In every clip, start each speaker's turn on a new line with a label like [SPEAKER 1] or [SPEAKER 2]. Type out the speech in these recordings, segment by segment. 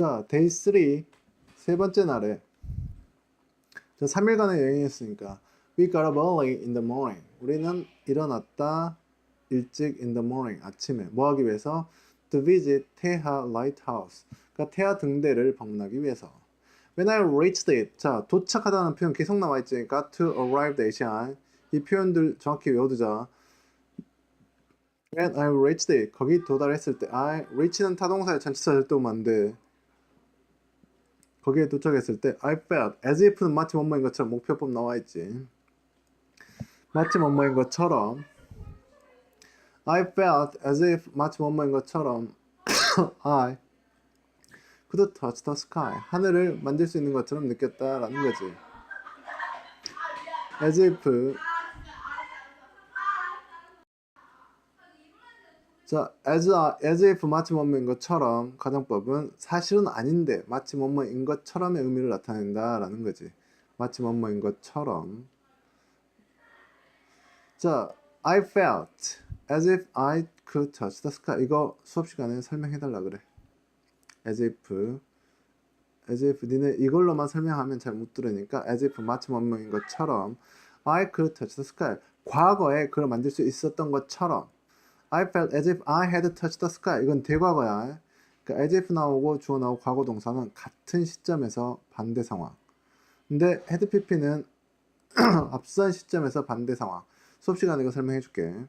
[SPEAKER 1] 자, 데이 3, 세 번째 날에 저 3일간의 여행이었으니까 We got up early in the morning. 우리는 일어났다 일찍 in the morning 아침에 뭐 하기 위해서 to visit 태하 lighthouse. 그러니까 태하 등대를 방문하기 위해서. When I reached it. 자, 도착하다는 표현 계속 나와 있지. got to arrive at 이 표현들 정확히 외워두자. When I reached it. 거기 도달했을 때 I reach는 타동사의 전치사 절도면 안 돼. 거기에 도착했을 때 I felt as if는 마치 뭐뭐인 것처럼 목표법 나와 있지. 마치 뭐뭐인 것처럼 I felt as if 마치 뭐뭐인 것처럼 I could touch the sky 하늘을 만질 수 있는 것처럼 느꼈다라는 거지. as if 자, as, as if 마치 뭐뭐인 것처럼 가정법은 사실은 아닌데 마치 뭐뭐인 것처럼의 의미를 나타낸다라는 거지. 마치 뭐뭐인 것처럼. 자, I felt as if I could touch the sky. 이거 수업 시간에 설명해 달라 그래. as if, as if 니네 이걸로만 설명하면 잘 못 들으니까 as if 마치 뭐뭐인 것처럼 I could touch the sky. 과거에 그걸 만들 수 있었던 것처럼 I felt as if I had touched the sky. 이건 대과거야. 그러니까 as if 나오고 주어 나오고 과거 동사는 같은 시점에서 반대 상황. 근데 had pp는 앞선 시점에서 반대 상황. 수업 시간에 이거 설명해 줄게.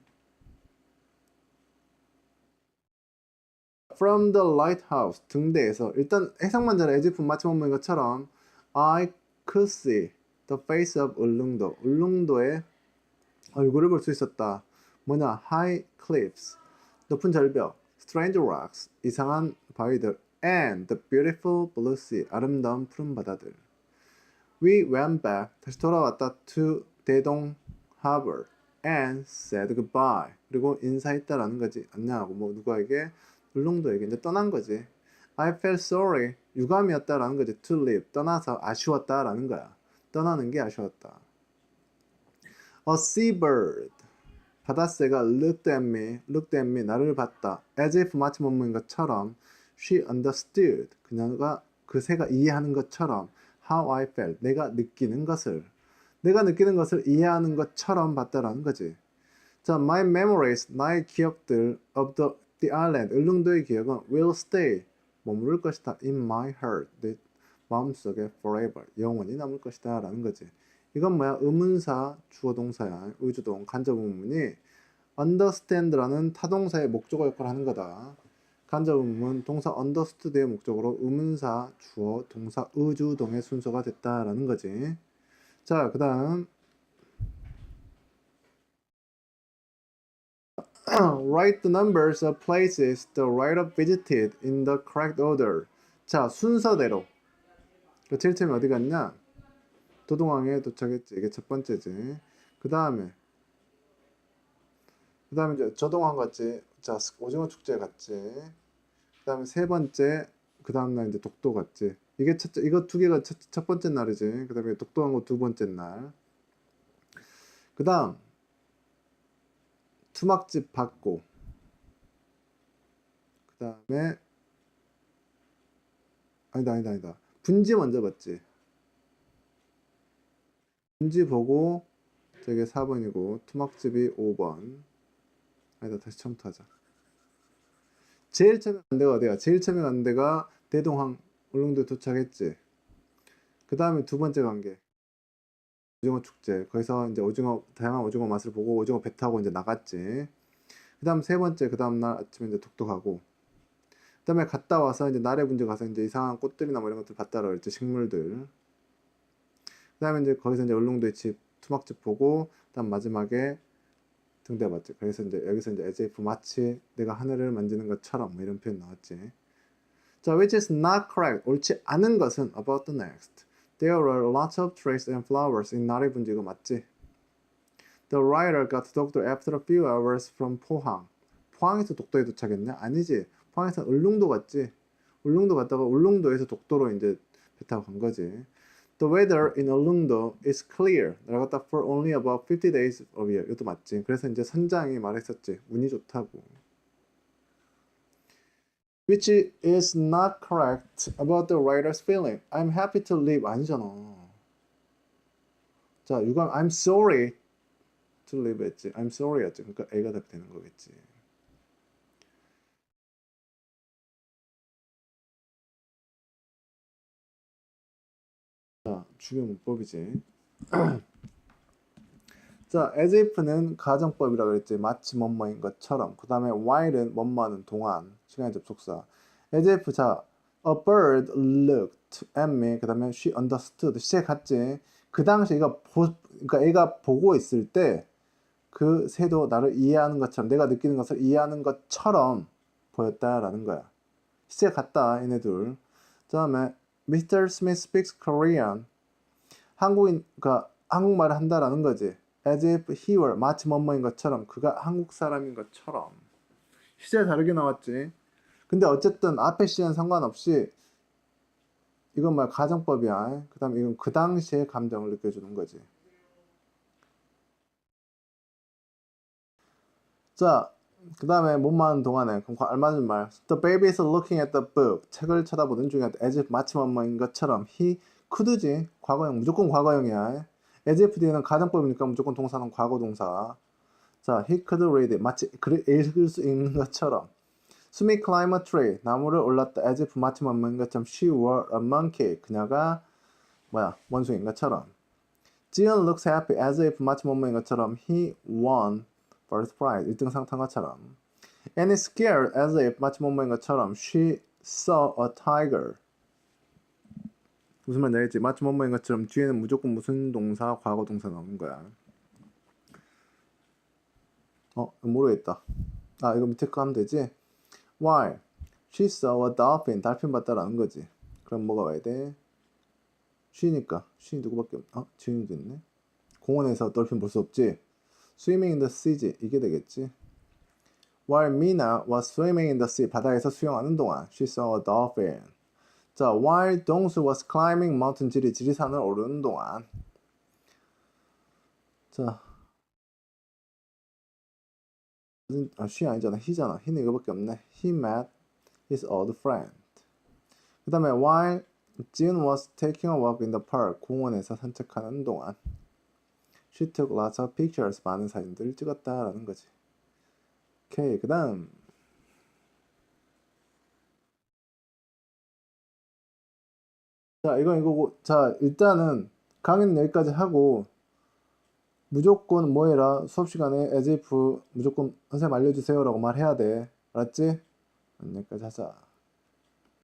[SPEAKER 1] From the lighthouse 등대에서 일단 해석만 잘해 as if 마치 뭐뭐인 것처럼 I could see the face of 울릉도 울릉도의 얼굴을 볼 수 있었다. 뭐냐 high cliffs 높은 절벽 strange rocks 이상한 바위들 and the beautiful blue sea 아름다운 푸른 바다들 we went back 다시 돌아왔다 to 대동 harbor and said goodbye 그리고 인사했다라는 거지 안녕하고 뭐 누구에게 울릉도에게 이제 떠난 거지 I felt sorry 유감이었다라는 거지 to leave 떠나서 아쉬웠다라는 거야 떠나는 게 아쉬웠다 a seabird 바다새가 looked at me, looked at me, 나를 봤다. as if 마치 뭐뭐인 것처럼 she understood, 그녀가 그 새가 이해하는 것처럼 how I felt, 내가 느끼는 것을 내가 느끼는 것을 이해하는 것처럼 봤다라는 거지. 자, my memories, 나의 기억들 of the, the island, 울릉도의 기억은 will stay, 머무를 것이다 in my heart, 내 마음속에 forever, 영원히 남을 것이다 라는 거지. 이건 뭐야? 의문사, 주어동사야. 의주동, 간접의문이 understand라는 타동사의 목적어 역할을 하는 거다. 간접의문, 동사 understood의 목적으로 의문사, 주어, 동사, 의주동의 순서가 됐다라는 거지. 자, 그 다음 Write the numbers of places the writer visited in the correct order. 자, 순서대로. 그 7템이 어디 갔냐? 도동항에 도착했지. 이게 첫 번째지. 그 다음에 그 다음에 이제 저동항 갔지. 자, 오징어 축제 갔지. 그 다음에 세 번째 그 다음 날 이제 독도 갔지. 이게 첫 이거 두 개가 첫, 첫 번째 날이지. 그 다음에 독도 간거 두 번째 날. 그 다음 투막집 받고 그 다음에 아니다 아니다 아니다 분지 먼저 봤지. 분지 보고 저게 4번이고 투막집이 5번. 아니다 다시 처음부터 하자. 제일 처음에 간 데가 어디야? 제일 처음에 간 데가 대동항 울릉도에 도착했지. 그 다음에 두 번째 간게 오징어 축제. 거기서 이제 오징어 다양한 오징어 맛을 보고 오징어 배 타고 이제 나갔지. 그 다음 세 번째 그 다음 날 아침에 이제 독도 가고. 그 다음에 갔다 와서 이제 나래 분지 가서 이제 이상한 꽃들이나 뭐 이런 것들 봤다라 그랬지 식물들 그 다음에 이제 거기서 이제 울릉도의 집 투막집 보고 그다음 마지막에 등대 봤지 그래서 이제 여기서 이제 as if 마치 내가 하늘을 만지는 것처럼 뭐 이런 표현 나왔지. 자 which is not correct. 옳지 않은 것은 about the next. There were lots of trees and flowers in 나래 분지 이거 맞지? The writer got to doctor after a few hours from 포항 포항에서 독도에 도착했냐? 아니지. 포항에서 울릉도 갔지. 울릉도 갔다가 울릉도에서 독도로 이제 배 타고 간 거지 The weather in Ulungdo is clear. 날아갔다 for only about 50 days of year. 이것도 맞지. 그래서 이제 선장이 말했었지. 운이 좋다고. which is not correct about the writer's feeling. I'm happy to leave 아니잖아. 자, you 가 I'm sorry to leave 했지. I'm sorry였지. 그러니까 A가 답이 되는 거겠지. 자, 주요 문법이지. 자, as if는 가정법이라 그랬지. 마치 뭐뭐인 것처럼. 그 다음에 while은 뭐뭐하는 동안. 시간의 접속사. as if 자, a bird looked at me. 그 다음에 she understood. 시제 같지. 그 당시 얘가 보, 그러니까 애가 보고 있을 때 그 새도 나를 이해하는 것처럼 내가 느끼는 것을 이해하는 것처럼 보였다라는 거야. 시제 같다 얘네들. 그 다음에 Mr. Smith speaks Korean. 한국인, 그러니까 한국말을 한다라는 거지. As if he were 마치 뭐뭐인 것처럼 그가 한국 사람인 것처럼. 시제 다르게 나왔지. 근데 어쨌든 앞에 시제는 상관없이 이건 말 가정법이야. 그다음 이건 그 당시의 감정을 느껴주는 거지. 자, 그 다음에 못만 동안에 그럼 알맞은 말. The baby is looking at the book. 책을 쳐다보는 중이야. as if 마치 뭐뭐인 것처럼. He could지. 과거형 무조건 과거형이야. as if 뒤에는 가정법이니까 무조건 동사는 과거 동사. 자, he could read. 마치 글 읽을 수 있는 것처럼. 숨이 climb a tree. 나무를 올랐다. as if 마치 뭐뭐인 것처럼. She were a monkey. 그녀가 뭐야 원숭이인 것처럼. 지은 looks happy. as if 마치 뭐뭐인 것처럼. He won first prize 1등 상 탄 것처럼. And is scared as if 마치 뭐뭐인 것처럼 she saw a tiger. 무슨 말인지 알겠지? 마치 뭐뭐인 것처럼 뒤에는 무조건 무슨 동사 과거 동사 나오는 거야. 어 모르겠다. 아 이거 밑에 거 하면 되지? Why? She saw a dolphin. 달핀 봤다라는 거지. 그럼 뭐가 와야 돼? She니까. She 누구밖에 없 어? 지은이도 있네? 공원에서 dolphin 볼수 없지 swimming in the sea지 이게 되겠지. While Mina was swimming in the sea 바다에서 수영하는 동안 she saw a dolphin. 자, while 동수 was climbing mountain 지리 지리산을 오르는 동안 자, 아, she 아니잖아, he잖아. he는 이거밖에 없네. He met his old friend. 그 다음에 while Jin was taking a walk in the park 공원에서 산책하는 동안 She took lots of pictures. 많은 사진들을 찍었다라는 거지. 오케이. 그 다음. 자, 이건 이거고. 자, 일단은 강의는 여기까지 하고 무조건 뭐 해라. 수업 시간에 as if 무조건 선생님 알려주세요 라고 말해야 돼. 알았지? 여기까지 하자.